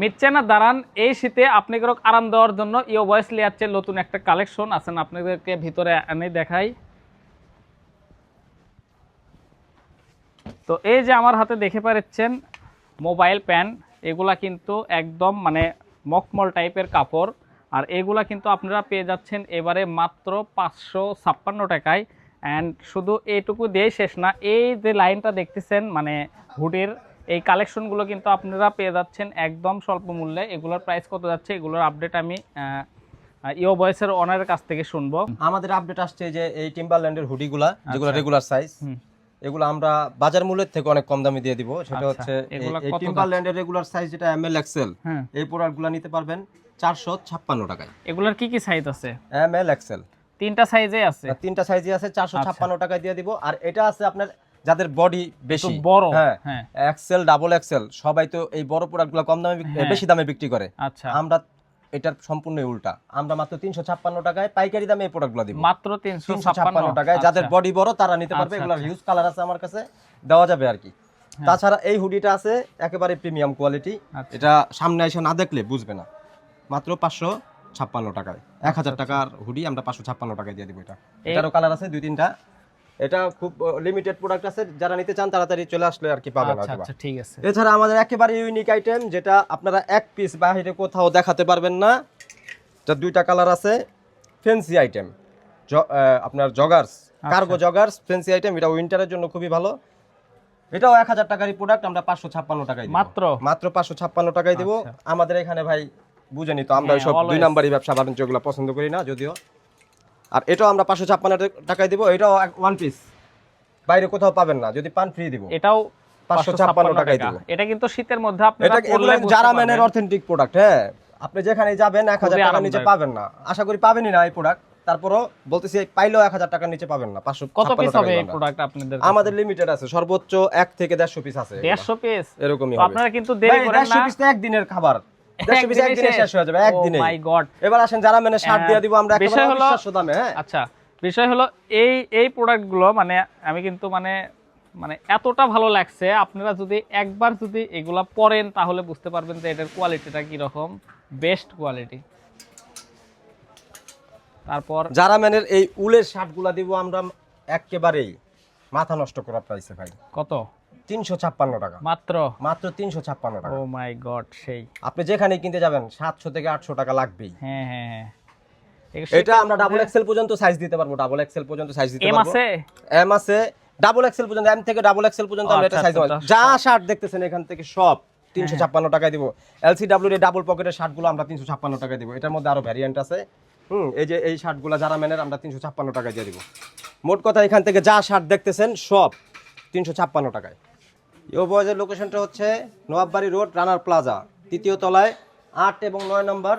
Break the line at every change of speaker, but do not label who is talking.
মিটছে না, দাঁড়ান, এই শীতে আপনি আপনাকে আরাম দেওয়ার জন্য ইও ভয়েস লিয়াচ্ছে নতুন একটা কালেকশন আছেন আপনাদেরকে ভিতরে এনে দেখাই? তো এই যে আমার হাতে দেখে পাচ্ছেন মোবাইল প্যান, এগুলা কিন্তু একদম মানে মকমল টাইপের কাপড়, আর এগুলা কিন্তু আপনারা পেয়ে যাচ্ছেন এবারে মাত্র পাঁচশো ছাপ্পান্ন টাকায়। অ্যান্ড শুধু এইটুকু দিয়ে শেষ না, এই যে লাইনটা দেখতেছেন মানে হুডির এই কালেকশনগুলো কিন্তু আপনারা পেয়ে যাচ্ছেন একদম স্বল্প মূল্যে। এগুলোর প্রাইস কত যাচ্ছে এগুলোর আপডেট আমি ইও বয়েসের ওনারের কাছ থেকে শুনব।
আমাদের আপডেট আসছে যে এই টিম্বারল্যান্ডের হুডিগুলা যেগুলো
আচ্ছা।
রেগুলার সাইজ এগুলো আমরা বাজার মূল্যের থেকে অনেক কম দামে দিয়ে দিব। সেটা
আচ্ছা,
হচ্ছে এই- টিম্বারল্যান্ডের রেগুলার সাইজ যেটা এম এল এক্সেল
হ্যাঁ।
এই প্রোডাক্টগুলো নিতে পারবেন চারশো ছাপ্পান্ন টাকায়।
এগুলোর কি কি সাইজ আছে?
এম এল এক্সেল
তিনটা সাইজে আছে?
তিনটা সাইজই আছে চারশো
আচ্ছা।
ছাপ্পান্ন টাকায় দিয়ে দিব। আর এটা আছে আপনার যাদের বডি বেশি।
বড়।
হ্যাঁ এক্সেল ডাবল এক্সেল সবাই তো এই বড় প্রোডাক্টগুলো কম দামে
হ্যাঁ।
বেশি দামে বিক্রি করে।
আচ্ছা।
আমরা এটার সম্পূর্ণ উল্টা। আমরা মাত্র তিনশো ছাপ্পান্ন টাকায় পাইকারি দামে এই প্রোডাক্টগুলো দিব।
মাত্র তিনশো
ছাপ্পান্ন। টাকায়। যাদের
আচ্ছা।
বডি বড় তারা নিতে পারবে। এগুলোর। হিউজ কালার আছে আমার কাছে। দেওয়া যাবে আর কি।
হ্যাঁ।
তাছাড়া এই হুডিটা আছে একেবারে প্রিমিয়াম কোয়ালিটি
আচ্ছা।
এটা সামনে এসে না দেখলে বুঝবে না। মাত্র পাঁচশো ছাপ্পান্ন টাকায়। এক হাজার
আচ্ছা,
টাকার হুডি আমরা পাঁচশো ছাপ্পান্ন টাকায় দিয়ে দিব এটা। এটারও কালার আছে দুই তিনটা। এটা খুব লিমিটেড প্রোডাক্ট আছে যারা নিতে চান তাড়াতাড়ি চলে আসলে আর কি পাবেন
আচ্ছা আচ্ছা ঠিক আছে
এছাড়া আমাদের একেবারে ইউনিক আইটেম যেটা আপনারা এক পিস বাইরে কোথাও দেখাতে পারবেন না যা দুইটা কালার আছে ফেন্সি আইটেম আপনার জগার্স
আচ্ছা।
কার্গো জগার্স ফেন্সি আইটেম এটা উইন্টারের জন্য খুবই ভালো এটাও এক হাজার টাকারই প্রোডাক্ট আমরা পাঁচশো ছাপ্পান্ন টাকায়।
মাত্র
মাত্র পাঁচশো ছাপ্পান্ন টাকায় দিব
আচ্ছা।
আমাদের এখানে ভাই বুঝেনি তো আমরা
হ্যাঁ,
সব দুই। নাম্বারই ব্যবসা বাণিজ্যগুলো পছন্দ করি না যদিও আর এটাও আমরা পাঁচশো ছাপ্পান্ন টাকায় দিব এটাও ওয়ান পিস বাইরে কোথাও পাবেন না যদি পান ফ্রি দিব।
এটাও
556 টাকায়
টাকা।
দিব।
এটা কিন্তু শীতের মধ্যে আপনারা
যারা। ম্যানের অথেন্টিক প্রোডাক্ট হ্যাঁ। আপনি যেখানে যাবেন এক হাজার টাকার নিচে পাবেন না। আশা করি পাবেনই না এই প্রোডাক্ট তারপরও বলতেছি পাইলেও এক হাজার টাকার নিচে পাবেন না পাঁচশো
কত পিস হবে এই প্রোডাক্ট আপনাদের
আমাদের লিমিটেড আছে সর্বোচ্চ এক থেকে দেড়শো পিস আছে।
দেড়শো পিস
এরকমই
আপনারা কিন্তু
দেড়শো পিস তো একদিনের খাবার। দেড়শো পিস
একদিনে
একদিনে শেষ। হয়ে যাবে একদিনে
মাই গড
এবার আসেন যারা মেনে শার্ট
হ্যাঁ,
দিয়ে দিব আমরা
বিষয়
একেবারে
হলো-
অবিশ্বাস্য দামে হ্যাঁ?
আচ্ছা বিষয় হলো এই এই প্রোডাক্টগুলো মানে আমি কিন্তু মানে মানে এতটা ভালো লাগছে আপনারা যদি একবার যদি এগুলা পরেন তাহলে বুঝতে পারবেন যে এটার কোয়ালিটিটা কি রকম বেস্ট কোয়ালিটি তারপর
যারা ম্যানের এই উলের শার্টগুলা দিব আমরা একেবারেই মাথা নষ্ট করার প্রাইসে ভাই।
কত?
তিনশো ছাপ্পান্ন টাকা।
মাত্র?
মাত্র তিনশো ছাপ্পান্ন টাকা।
ও মাই গড সেই।
আপনি যেখানে কিনতে যাবেন সাতশো থেকে আটশো টাকা লাগবেই।
হ্যাঁ হ্যাঁ হ্যাঁ।
এটা আমরা ডাবল এক্সেল পর্যন্ত সাইজ দিতে পারব ডাবল এক্সেল পর্যন্ত সাইজ দিতে
এম আছে?
এম আছে ডাবল এক্সেল পর্যন্ত এম থেকে ডাবল এক্সেল পর্যন্ত আমরা এটা
আচ্ছা,
সাইজ
আচ্ছা,
যা শার্ট দেখতেছেন এখান থেকে সব তিনশো। ছাপ্পান্ন টাকায় দিব। এলসি ডাব্লিউ এর ডাবল পকেটের শার্টগুলো আমরা তিনশো ছাপ্পান্ন টাকায় দিব। এটার মধ্যে আরও ভ্যারিয়েন্ট আছে। হুম এই যে এই শার্টগুলো যারা মেনের আমরা তিনশো ছাপ্পান্ন টাকায় দিয়ে দিব। মোট কথা এখান থেকে যা শার্ট দেখতেছেন সব তিনশো ছাপ্পান্ন টাকায়। বয়েজের লোকেশনটা হচ্ছে নোয়াববাড়ি রোড রানার প্লাজা। তৃতীয় তলায় আট এবং নয় নম্বর